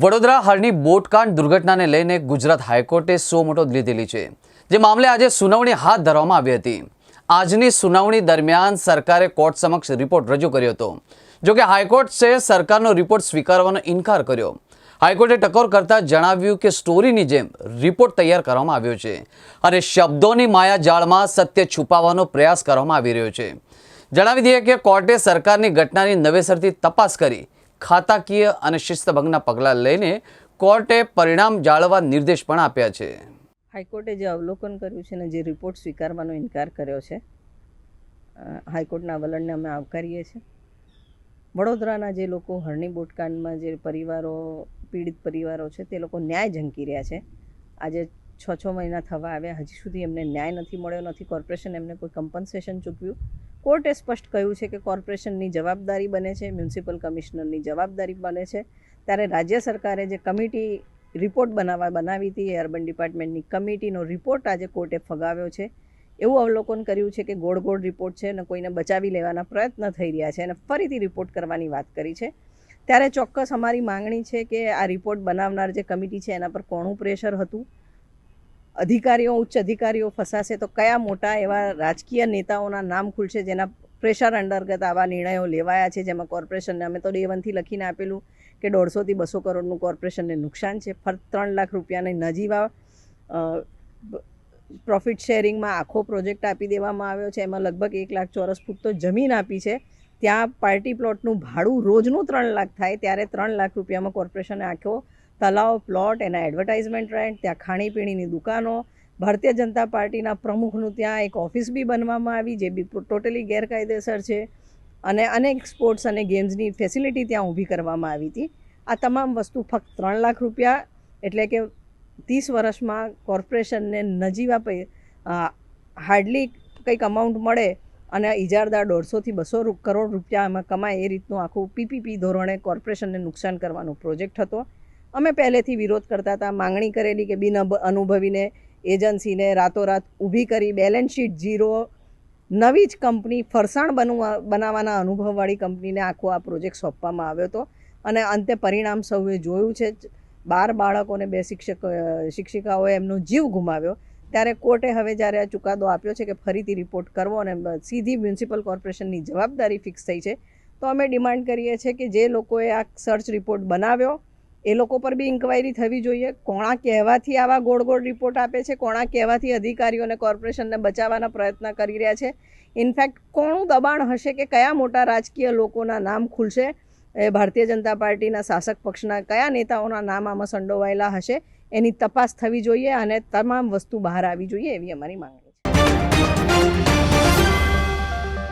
વડોદરા હાલની બોટકાંડ દુર્ઘટનાને લઈને ગુજરાત હાઈકોર્ટે સો મોટો લીધેલી છે. જે મામલે આજે સુનાવણી હાથ ધરવામાં આવી હતી. આજની સુનાવણી દરમિયાન સરકારે કોર્ટ સમક્ષ રિપોર્ટ રજૂ કર્યો હતો. જોકે હાઈકોર્ટે સરકારનો રિપોર્ટ સ્વીકારવાનો ઇનકાર કર્યો. હાઈકોર્ટે ટકોર કરતા જણાવ્યું કે સ્ટોરીની જેમ રિપોર્ટ તૈયાર કરવામાં આવ્યો છે અને શબ્દોની માયાજાળમાં સત્ય છુપાવવાનો પ્રયાસ કરવામાં આવી રહ્યો છે. જણાવી દઈએ કે કોર્ટે સરકારની ઘટનાની નવેસરથી તપાસ કરી ખાતાકીય અને શિસ્તભંગના પગલાં લઈને કોર્ટે પરિણામ જાળવવા નિર્દેશ પણ આપ્યા છે. હાઈકોર્ટે જે અવલોકન કર્યું છે ને જે રિપોર્ટ સ્વીકારવાનો ઇનકાર કર્યો છે હાઈકોર્ટના વલણને અમે આવકારીએ છીએ. વડોદરાના જે લોકો હરણી બોટકાંડમાં જે પરિવારો, પીડિત પરિવારો છે, તે લોકો ન્યાય ઝંકી રહ્યા છે. આજે છ છ મહિના થવા આવ્યા, હજી સુધી એમને ન્યાય નથી મળ્યો, નથી કોર્પોરેશન એમને કોઈ કમ્પન્સેશન ચૂકવ્યું. કોર્ટે સ્પષ્ટ કહ્યું છે કે કોર્પોરેશનની જવાબદારી બને છે, મ્યુનિસિપલ કમિશનરની જવાબદારી બને છે. ત્યારે રાજ્ય સરકારે જે કમિટી રિપોર્ટ બનાવવા, બનાવી હતી, એ અર્બન ડિપાર્ટમેન્ટની કમિટીનો રિપોર્ટ આજે કોર્ટે ફગાવ્યો છે. એવું અવલોકન કર્યું છે કે ગોળ ગોળ રિપોર્ટ છે અને કોઈને બચાવી લેવાના પ્રયત્ન થઈ રહ્યા છે અને ફરીથી રિપોર્ટ કરવાની વાત કરી છે. ત્યારે ચોક્કસ અમારી માંગણી છે કે આ રિપોર્ટ બનાવનાર જે કમિટી છે, એના પર કોણું પ્રેશર હતું? અધિકારીઓ, ઉચ્ચ અધિકારીઓ ફસાશે તો કયા મોટા એવા રાજકીય નેતાઓના નામ ખુલશે જેના પ્રેશર અંતર્ગત આવા નિર્ણયો લેવાયા છે? જેમાં કોર્પોરેશનને અમે તો ડે વનથી લખીને આપેલું કે દોઢસોથી બસો કરોડનું કોર્પોરેશનને નુકસાન છે. ફક્ત ત્રણ લાખ રૂપિયાની નજીવા પ્રોફિટ શેરિંગમાં આખો પ્રોજેક્ટ આપી દેવામાં આવ્યો છે. એમાં લગભગ એક લાખ ચોરસ ફૂટ તો જમીન આપી છે. ત્યાં પાર્ટી પ્લોટનું ભાડું રોજનું ત્રણ લાખ થાય. ત્યારે ત્રણ લાખ રૂપિયામાં કોર્પોરેશને આખો તલાવ, પ્લોટ, એના એડવર્ટાઇઝમેન્ટ રેન્ટ ત્યાં ખાણીપીણીની દુકાનો, ભારતીય જનતા પાર્ટીના પ્રમુખનું ત્યાં એક ઓફિસ બી બનવામાં આવી જે બી ટોટલી ગેરકાયદેસર છે. અને અનેક સ્પોર્ટ્સ અને ગેમ્સની ફેસિલિટી ત્યાં ઊભી કરવામાં આવી હતી. આ તમામ વસ્તુ ફક્ત ત્રણ લાખ રૂપિયા એટલે કે ત્રીસ વર્ષમાં કોર્પોરેશનને નજીવા પૈ હાર્ડલી કંઈક અમાઉન્ટ મળે અને ઇજારદાર દોઢસોથી બસો કરોડ રૂપિયા એમાં કમાય એ રીતનું આખું પીપીપી ધોરણે કોર્પોરેશનને નુકસાન કરવાનો પ્રોજેક્ટ હતો. અમે પહેલેથી વિરોધ કરતા હતા, માંગણી કરેલી કે બિન અનુભવીને એજન્સીને રાતોરાત ઊભી કરી બેલેન્સ શીટ ઝીરો, નવી જ કંપની ફરસાણ બનવા, બનાવવાના અનુભવવાળી કંપનીને આખો આ પ્રોજેક્ટ સોંપવામાં આવ્યો હતો. અને અંતે પરિણામ સૌએ જોયું છે બાર બાળકોને બે શિક્ષક શિક્ષિકાઓએ એમનો જીવ ગુમાવ્યો. ત્યારે કોર્ટે હવે જ્યારે આ ચુકાદો આપ્યો છે કે ફરીથી રિપોર્ટ કરવો અને સીધી મ્યુનિસિપલ કોર્પોરેશનની જવાબદારી ફિક્સ થઈ છે, તો અમે ડિમાન્ડ કરીએ છીએ કે જે લોકોએ આ સર્ચ રિપોર્ટ બનાવ્યો એ લોકો પર બી ઇન્ક્વાયરી થવી જોઈએ. કોણા કહેવાથી આવા ગોળ ગોળ રિપોર્ટ આપે છે? કોણા કહેવાથી અધિકારીઓને કોર્પોરેશનને બચાવવાના પ્રયત્ન કરી રહ્યા છે? ઇનફેક્ટ કોણું દબાણ હશે કે કયા મોટા રાજકીય લોકોના નામ ખુલશે? એ ભારતીય જનતા પાર્ટીના શાસક પક્ષના કયા નેતાઓના નામ આમાં સંડોવાયેલા હશે? એની તપાસ થવી જોઈએ અને તમામ વસ્તુ બહાર આવી જોઈએ એવી અમારી માંગણી